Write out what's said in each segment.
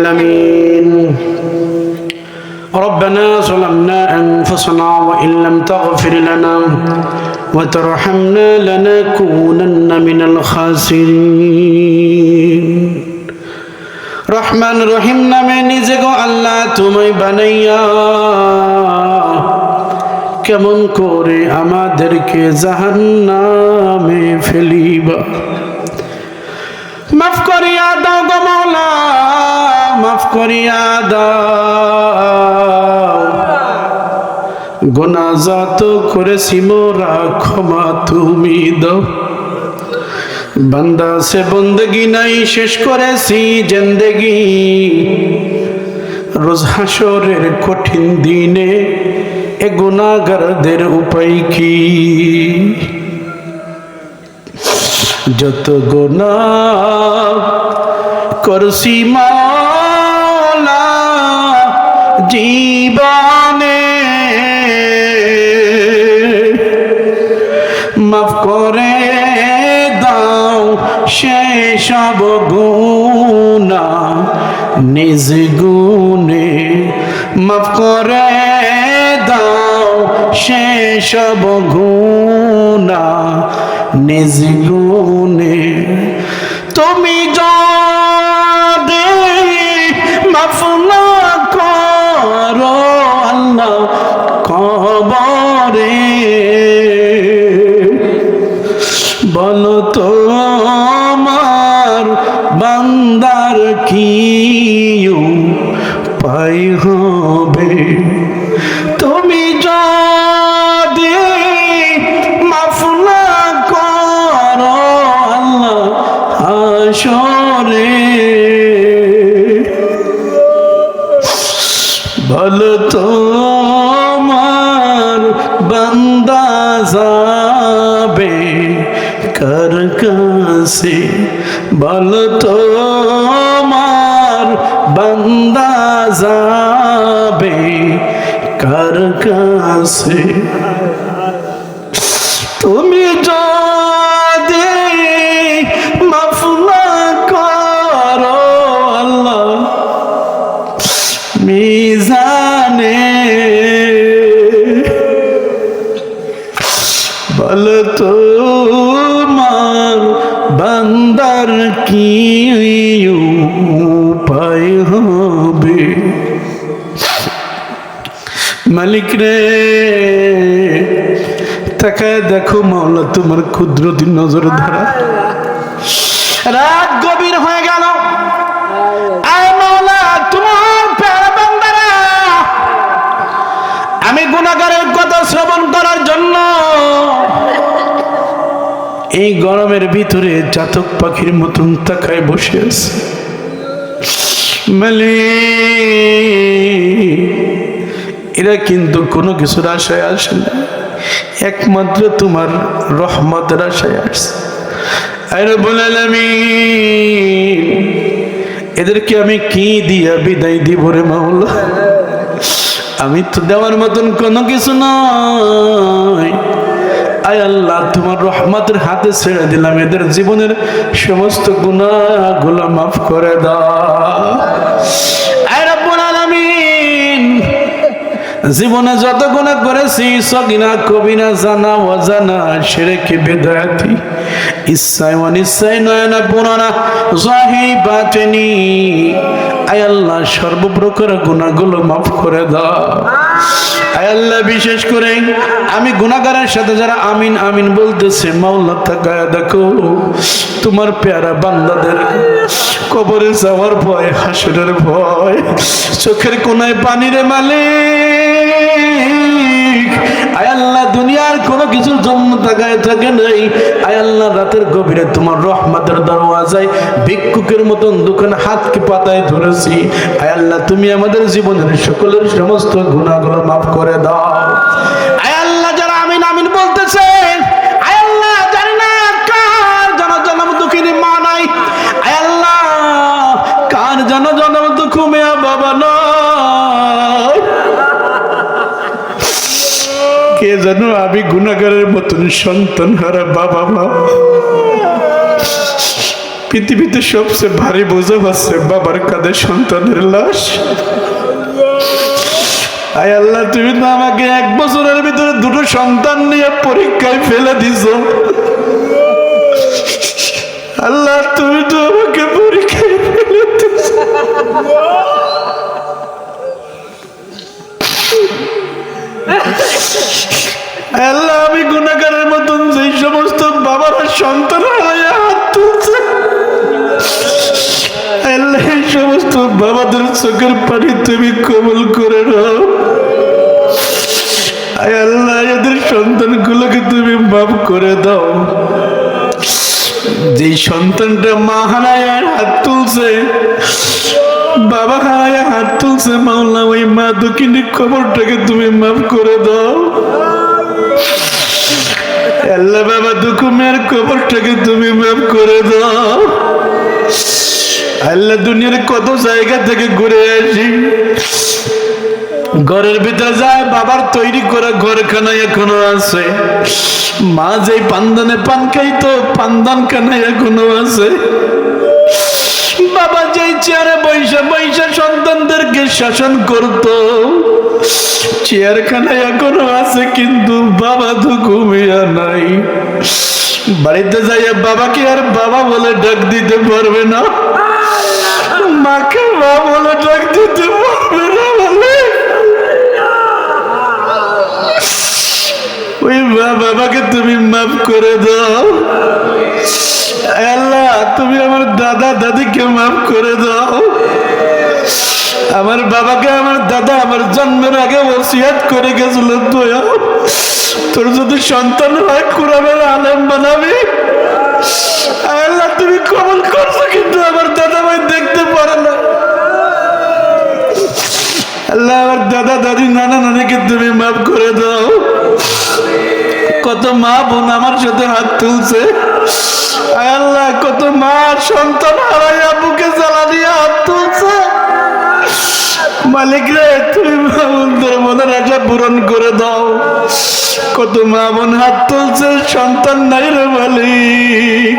العالمين ربنا ظلمنا أنفسنا وإن لم تغفر لنا وترحمنا لنكونن من الخاسرين রহমান রহিম নামে নিজেকে আল্লাহ তুমি বানাইয়া কেমন করে আমাদেরকে জাহান্নামে ফেলিবা মাফ করিয়া দাও গো মাওলা মাফ করিয়া দাও। গোনাজাত করেছি মোরা ক্ষমা তুমি দাও। বান্দা, সে বন্দগি নাই, শেষ করেছি জেন্দেগি। রোজ হাসরের কঠিন দিনে এ গুণাগারদের উপায় কি? যত গোনা করছি মাওলা জীবনে। মাফ করে দাও সেসব গুণা নিজ গুণে। মাফ করে দাও সেসব গুণা নিজ গুণে। তুমি বলো তো আমার বান্দার কি পাই হবে? তুমি যদি মাফ না করো আল্লাহ হাসরে। বলো তো কার কাছে বলো তো মার বান্দা যাবে কার কাছে তোমার বান্দার কি হবে? মালিক রে তাকায় দেখো মাওলা তোমার ক্ষুদ্র দিন নজর ধারা এই গরমের ভিতরে চাতক পাখির মতন তাকায় বসে আছে। এরা কিন্তু কোনো কিছুর আশায় আসে না। একমাত্র তোমার রহমতের আশায় আসছে। আর বলালামি এদেরকে আমি কি দিয়া বিদায় দিব রে মাওলা? আমি তো দেওয়ার মতন কোনো কিছু নয়। আয় তোমার রহমতের হাতে ছেড়ে দিলাম। এদের জীবনের সমস্ত গুণাগুলো মাফ করে দাও। জীবনে যত গুণা করেছি, সগিনা, কবিনা, জানা, অজানা সেরে কি বেদায়াতি, ইচ্ছায়, অনিচ্ছায়, নয়না পুরানা জাহি বাটেনি আয় আল্লাহ, সর্বপ্রকার গুণাগুলো মাফ করে দাও। আল্লাহ, বিশেষ করে আমি গুণাগারের সাথে যারা আমিন আমিন বলতেছে, মাওলা, তাকায় দেখো, তোমার প্যারা বান্দাদের কবরে যাওয়ার ভয়, হাসুরের ভয়, চোখের কোনায় পানিরে মালিক। আয় আল্লাহ, দুনিয়ার কোনো কিছুর জন্য তাকায় থাকে নাই। আয় আল্লাহ, রাতের গভীরে তোমার রহমাতের দরওয়াজায় ভিক্ষুকের মতন দোকানে হাতকে পাতায় ধরেছি। আয় আল্লাহ, তুমি আমাদের জীবনের সকলের সমস্ত গুণাগুলো মাফ করে দাও। আয় যেন আমি গুণাগারের মতন সন্তান, হারা বাবা মা। পৃথিবীতে সবচেয়ে ভারী বোঝা হচ্ছে বাবার কাঁধে সন্তানের লাশ। আয় আল্লাহ, তুমি তো আমাকে এক বছরের ভিতরে দুটো সন্তান নিয়ে পরীক্ষায় ফেলে দিছ। আল্লাহ, তুমি তো আমাকে পরীক্ষায় ফেলে দিছ। আমি গুণাগারের মতন যেই সমস্ত বাবারা সন্তান হারাইয়া হাত তুলছে। সমস্ত বাবাদের চোখের পানি তুমি কবল করে আয় আল্লাহ, এদের সন্তানগুলোকে তুমি মাফ করে দাও। যেই সন্তানটা মা হারায় হাত তুলছে, বাবা হারায় হাত তুলছে মাওলা ওই মা দুঃখিনী খবরটাকে তুমি মাফ করে দাও। আল্লাহ বাবা, দুঃখ মেয়ের খবরটাকে তুমি মাফ করে দাও। আল্লাহ দুনিয়ার কত জায়গা থেকে ঘুরে আসি। ঘরের ভিতরে যায়, বাবার তৈরি করা ঘরখানা এখনও আছে। মা যেই পান্দানে পান খাইতো পান্দান খানা এখনও আছে। বাবা যেই চেয়ারে বৈশা বৈশা সন্তানদেরকে শাসন করত। চেয়ারখানা এখনও আছে, কিন্তু বাবা তো ঘুমিয়া নাই। বাড়িতে যাইয়া বাবাকে আর বাবা বলে ডাক দিতে পারবে না। মাকে মা বলে ডাক দিতে পারবে না বলে। ওই মা বাবাকে তুমি মাফ করে দাও। আল্লাহ, তুমি আমার দাদা দাদিকে মাফ করে দাও। আমার বাবাকে, আমার দাদা, আমার জন্মের আগে ওসিয়াত করে গেছিল দয়া। তোর যদি সন্তান হয় কুরাবের আলেম বানাবি। আল্লাহ, তুমি কবল করছ, কিন্তু আমার দাদা ভাই দেখতে পারে না। আল্লাহ, আমার দাদা, দাদি, নানা, নানিকে তুমি মাফ করে দাও। কত মা বোন আমার সাথে হাত তুলছে। আল্লাহ, কত মা সন্তান হারাইয়া বুকে জ্বালা দিয়ে হাত তুলছে। মালিক রে, তুমি মা বোনদের মনের আশা পূরণ করে দাও। কত মা বোন হাত তুলছে, সন্তান নাই রে মালিক।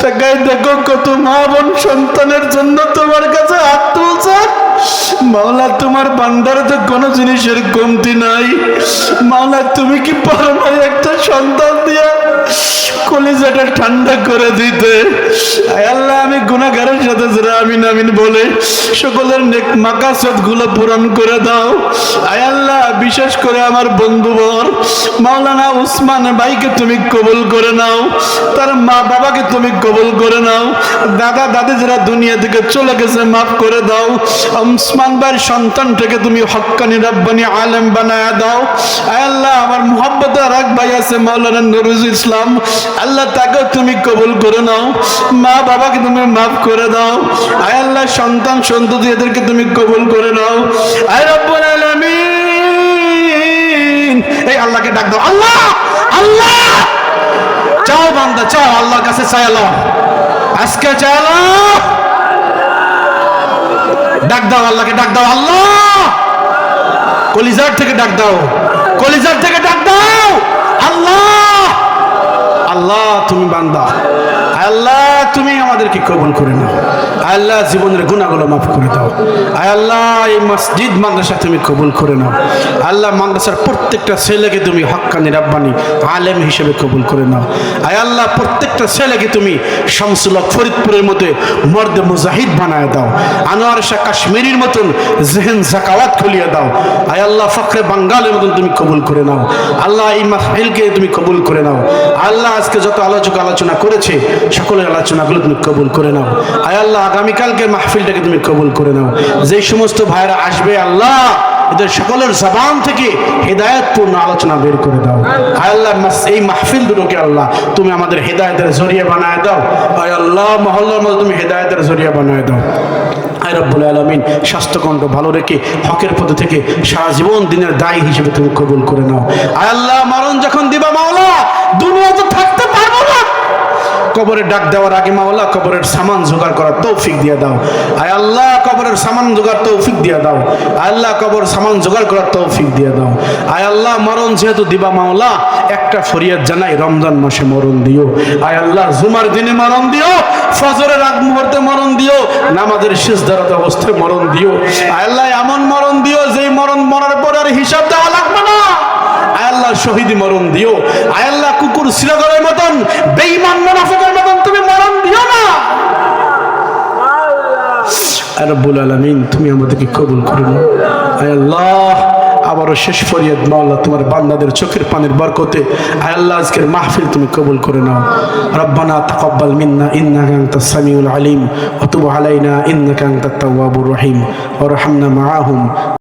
তাকাই দেখো কত মা বোন সন্তানের জন্য তোমার কাছে হাত তুলছে। মাওলা, তোমার বান্দার তো কোনো জিনিসের কমতি নাই। মাওলা, তুমি কি পারো একটা সন্তান কলিজাটা ঠান্ডা করে দিতে আল্লাহ, আমি গুনাহগারের সাথে যারা আমিন আমিন বলে, সকলের নেক মাকাসদগুলো পূরণ করে দাও। আল্লাহ, বিশেষ করে আমার বন্ধুবর, মাওলানা উসমান ভাইকে তুমি কবুল করে নাও, তার মা বাবাকে তুমি কবুল করে নাও, দাদা, দাদি যারা দুনিয়া থেকে চলে গেছে, মাফ করে দাও। উসমান ভাইয়ের সন্তানটাকে তুমি হক্কানি রব্বানি আলেম বানায় দাও। আল্লাহ, আমার মোহাম্মত রাগ ভাই আছে, মাওলানা নুরুজ ইসলাম। আল্লাহ তাকে তুমি কবুল করে নাও। মা বাবাকে তুমি মাফ করে দাও। আয় আল্লাহ, সন্তান সন্ততি এদেরকে তুমি কবুল করে নাও। আয় রব্বুল আলামিন। এই আল্লাহকে ডাক দাও। আল্লাহ! আল্লাহ! চাও বান্দা, চাও, আল্লাহর কাছে চাইলো আজকে চাইলো ডাক দাও আল্লাহকে, ডাক দাও আল্লাহ। কলিজার থেকে ডাক দাও। কলিজার থেকে ডাক দাও। আল্লাহ! আল্লাহ তুমি বান্দা। আল্লাহ তুমি আমাদেরকে কবুল করে নাও। আল্লাহ জীবনের গুণাগুলো মাফ করে দাও। আল্লাহ, এই মসজিদ মাদ্রাসা তুমি কবুল করে নাও। আল্লাহ মাদ্রাসার প্রত্যেকটা ছেলেকে তুমি হক্কানি, রাব্বানি, আলেম হিসেবে কবুল করে নাও। আয় আল্লাহ, প্রত্যেকটা ছেলেকে তুমি শামসুল্লাহ ফরিদপুরের মতো মর্দে মুজাহিদ বানায় দাও। আনোয়ার শাহ কাশ্মীরির মতন জেহেন জাকাওয়াত খুলিয়ে দাও। আয় আল্লাহ, ফখরে বাঙ্গালের মতন তুমি কবুল করে নাও। আল্লাহ এই মাহফিলকে তুমি কবুল করে নাও। আল্লাহ আজকে যত আলোচক আলোচনা করেছে, সকলের আলোচনাগুলো তুমি কবুল করে নাও। আয় আল্লাহ, আগামীকালকের মাহফিলটাকে তুমি কবুল করে নাও। যে সমস্ত ভাইরা আসবে, আল্লাহ, এদের সকলের জবান থেকে হেদায়তপূর্ণ আলোচনা বের করে দাও। আয় আল্লাহ এই মাহফিল দুটোকে আল্লাহ, তুমি আমাদের হেদায়তের জরিয়া বানায় দাও। আয় আল্লাহ, মহল্লার মধ্যে তুমি হেদায়তের জরিয়া বানায় দাও। আয় রব্বুল আলমিন স্বাস্থ্যকণ্ঠ ভালো রেখে হকের পথে থেকে সারা জীবন দিনের দায়ী হিসেবে তুমি কবুল করে নাও। আয় আল্লাহ, মারণ যখন দিবা, মাওলা দুনিয়া তো থাকতে পারব না কবরে ডাক দেওয়ার আগে মাওলা কবরের সামান জোগাড় করার তৌফিক দিয়ে দাও। আয় আল্লাহ কবরের সামান জোগাড় তৌফিক দিয়ে দাও। আয় আল্লাহ কবর সামান জোগাড় করার তৌফিক দিয়ে দাও। আয় আল্লাহ মরণ যেহেতু দিবা মাওলা, একটা ফরিয়াদ জানাই, রমজান মাসে মরণ দিও। আয় আল্লাহ জুমার দিনে মরণ দিও, ফজরের আগ মুহূর্তে মরণ দিও, নামাজের শেষ দাঁড়াতে অবস্থায় মরণ দিও। আয় আল্লাহ এমন মরণ দিও, যেই মরণ মরার পর আর হিসাব দেওয়া লাগবে আল্লাহ শহীদ মরণ দিও। আয় আল্লাহ, কুকুর শ্রীনগরের মতন, বেঈমান মুনাফিকের মতন তুমি মরণ দিও না। রব্বুল আলামিন, তুমি আমাদেরকে কবুল করে আয় আল্লাহ, আবারও শেষ ফরিয়াদ মাওলা তোমার বান্দাদের চোখের পানির বরকতে। আয় আল্লাহ, আজকের মাহফিল তুমি কবুল করে নাও। রব্বানা তাকাব্বাল মিন্না, ইন্নাকা আনতাস সামিউল আলিম, ওয়া তুব আলাইনা, ইন্নাকা আনতাত তাওয়াবুর রহিম, ওয়া রহামনা মাআহুম।